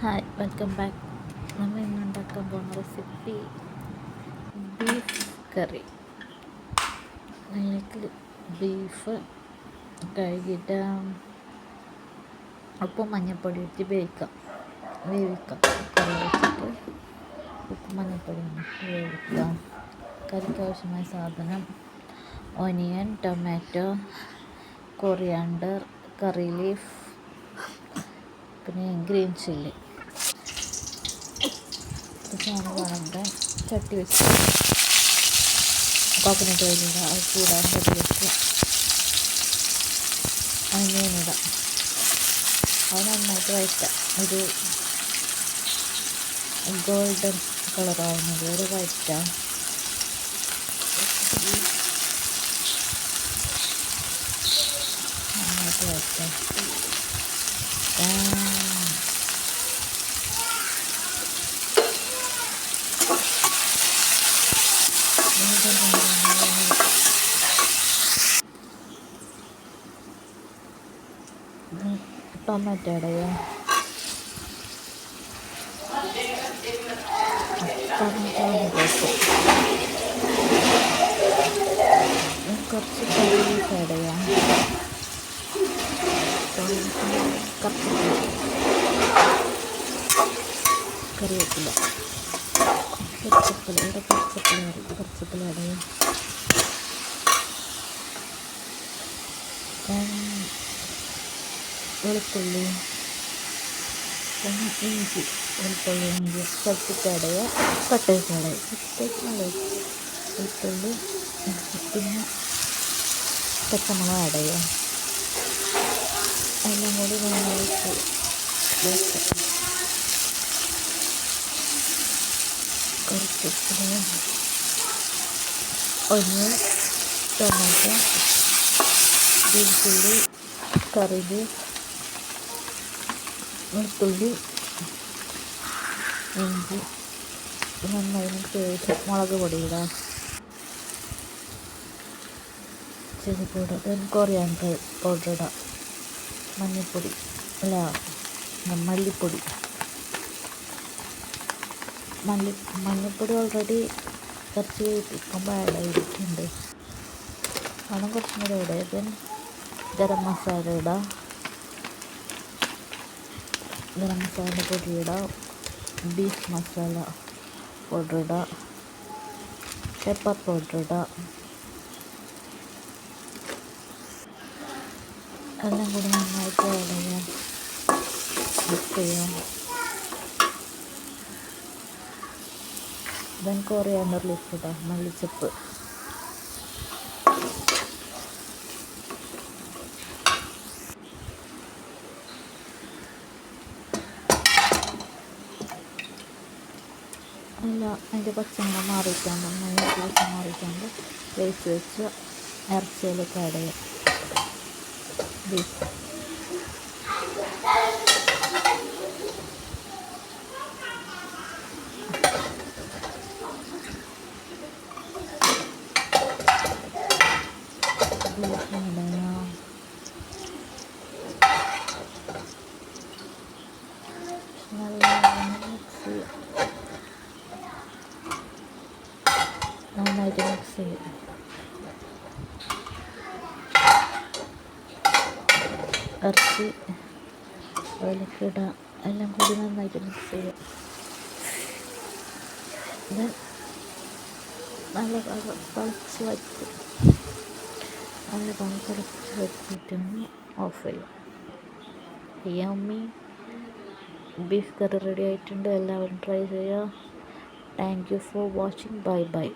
Hi welcome back നമ്മൾ ഇന്ന് ഉണ്ടാക്കാൻ പോകുന്ന റെസിപ്പി ബീഫ് കറി അതിലേക്ക് ബീഫ് കഴുകിയിട്ട് ഉപ്പും മഞ്ഞൾപ്പൊടി ഇട്ട് വേവിക്കാം. വേവിക്കാം. കറി വെച്ചിട്ട് ഉപ്പും മഞ്ഞൾപ്പൊടി ഇട്ട് വേവിക്കാം. കറിക്ക് ആവശ്യമായ സാധനം onion tomato coriander curry leaf പിന്നെ ഗ്രീൻ ചില്ലി. ഇതൊക്കെയാണ് വേണമെങ്കിൽ ചട്ടി വെച്ച്. കോക്കനട്ട് ഓയിലിടുക അത് ചൂടാൻ ചട്ടി വെച്ച്. അനിയനിടാം അത് നന്നായിട്ട് വഴറ്റാം. ഒരു ഗോൾഡൻ കളറാവുന്നത് വരെ വഴറ്റാം നന്നായിട്ട് വഴറ്റാം. ടൊമാറ്റോ ഇടയോ ടൊമാറ്റോ കുറച്ച് ഇടയാം കുറച്ച് കറിവേപ്പില. കറിച്ചപ്പില ഇവിടെ കറിച്ചപ്പില കറിച്ചപ്പില ഇടയാം വെളുത്തുള്ളി പിന്നെ ഇഞ്ചി വെളുത്തുള്ളി ഇഞ്ചി പച്ചക്കടയ പട്ടക്കടയ പച്ചക്കടയ വെളുത്തുള്ളി പിന്നെ പച്ചമുളക് അടയ. എല്ലാം കൂടി നന്നായിട്ട് കുറച്ച് ഒന്ന് ടൊമാറ്റോ വെളുത്തുള്ളി കറിവേപ്പ് വെളുത്തുള്ളി ഇഞ്ചി നന്നായി തേച്ച് മുളക് പൊടി ഇടാം. ചെറുപൊടി കൊറിയാണ്ടർ പൗഡർ ഇടാം. മഞ്ഞൾപ്പൊടി അല്ല മല്ലിപ്പൊടി. മല്ലി മഞ്ഞൾപ്പൊടി ഓൾറെഡി കുറച്ച് വേവിക്കുമ്പോൾ ആഡ് വേണം കുറച്ചും കൂടെ ഇടാം. ഗരം മസാല ഇടാം. ഗരം മസാല പൊടി ഇടാം ബീഫ് മസാല പൗഡർ ഇടാം പെപ്പർ പൗഡർ ഇടാം. എല്ലാം കൂടി നന്നായിട്ട് ഇടയാം മിക്സ് ചെയ്യാം. ദെൻ കൊറിയാണ്ടർ ലീഫ് ഇടാം മല്ലിച്ചപ്പ്. അല്ല അതിന്റെ പച്ചമുളക് മാറിയിട്ടുണ്ട്. നല്ല പച്ച മാറിയിട്ടുണ്ട്. വേവിച്ച് വെച്ച് ഇറച്ചിയിലേക്ക് ആഡ് ചെയ്യാം ബീഫ് ഇടാം നല്ല മിക്സ് ചെയ്യാം നന്നായിട്ട് മിക്സ് ചെയ്യും. ഇറച്ചി അതിലേക്ക് എല്ലാം കൂടി നന്നായിട്ട് മിക്സ് ചെയ്യാം. നല്ല തിളച്ച് വറ്റും നല്ല തിളച്ച് വറ്റിയിട്ടൊന്ന് ഓഫ് ചെയ്യും. യമ്മി ബീഫ് കറി റെഡി ആയിട്ടുണ്ട്. എല്ലാവരും ട്രൈ ചെയ്യുക. Thank you for watching bye bye